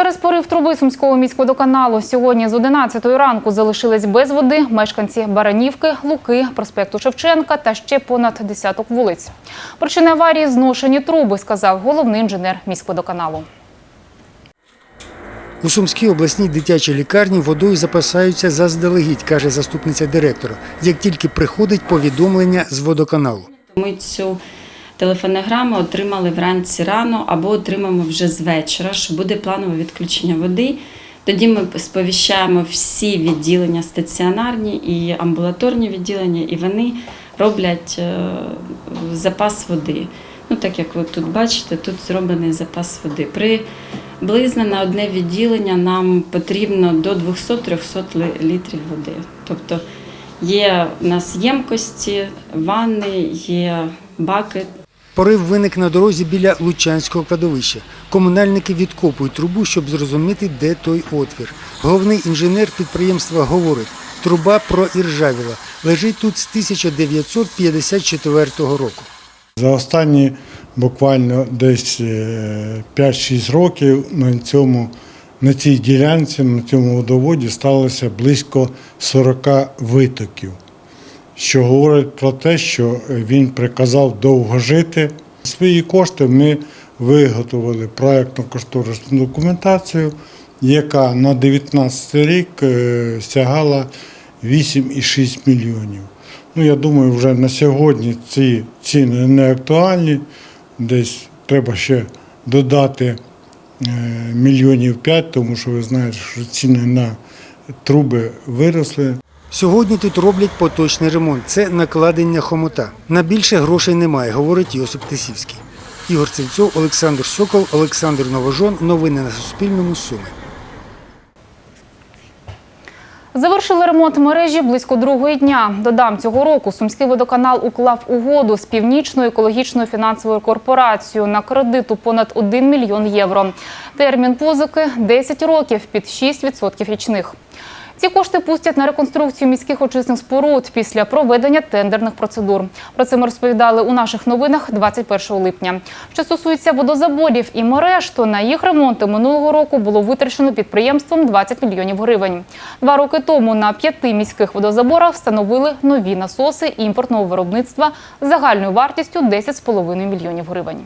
Через порив труби Сумського міськводоканалу сьогодні з 11 ранку залишились без води мешканці Баранівки, Луки, проспекту Шевченка та ще понад десяток вулиць. Причини аварії зношені труби, сказав головний інженер міськводоканалу. У Сумській обласній дитячій лікарні водою запасаються заздалегідь, каже заступниця директора, як тільки приходить повідомлення з водоканалу. Ми цю телефонограму отримали вранці рано або отримаємо вже з вечора, що буде планове відключення води. Тоді ми сповіщаємо всі відділення стаціонарні і амбулаторні відділення, і вони роблять е, запас води. Ну, так як ви тут бачите, тут зроблений запас води. Приблизно на одне відділення нам потрібно до 200-300 літрів води. Тобто є у нас ємкості, ванни, є баки. Порив виник на дорозі біля Лучанського кладовища. Комунальники відкопують трубу, щоб зрозуміти, де той отвір. Головний інженер підприємства говорить, труба проіржавіла. Лежить тут з 1954 року. За останні буквально десь е, 5-6 років на цьому на цій ділянці, на цьому водоводі сталося близько 40 витоків, що говорить про те, що він приказав довго жити. Свої кошти ми виготовили проєктну кошторисну документацію, яка на 2019 рік е, сягала 8,6 мільйонів. Ну, я думаю, вже на сьогодні ці ціни не актуальні. Десь треба ще додати е, мільйонів п'ять, тому що ви знаєте, що ціни на труби виросли. Сьогодні тут роблять поточний ремонт. Це накладення хомута. На більше грошей немає, говорить Йосип Тисівський. Ігор Цельцов, Олександр Сокол, Олександр Новожон. Новини на Суспільному. Суми. Завершили ремонт мережі близько другої дня. Додам, цього року Сумський водоканал уклав угоду з північною екологічною фінансовою корпорацією на кредит у понад 1 мільйон євро. Термін позики 10 років під 6% річних. Ці кошти пустять на реконструкцію міських очисних споруд після проведення тендерних процедур. Про це ми розповідали у наших новинах 21 липня. Що стосується водозаборів і мереж, то на їх ремонти минулого року було витрачено підприємством 20 мільйонів гривень. Два роки тому на п'яти міських водозаборах встановили нові насоси імпортного виробництва загальною вартістю 10,5 мільйонів гривень.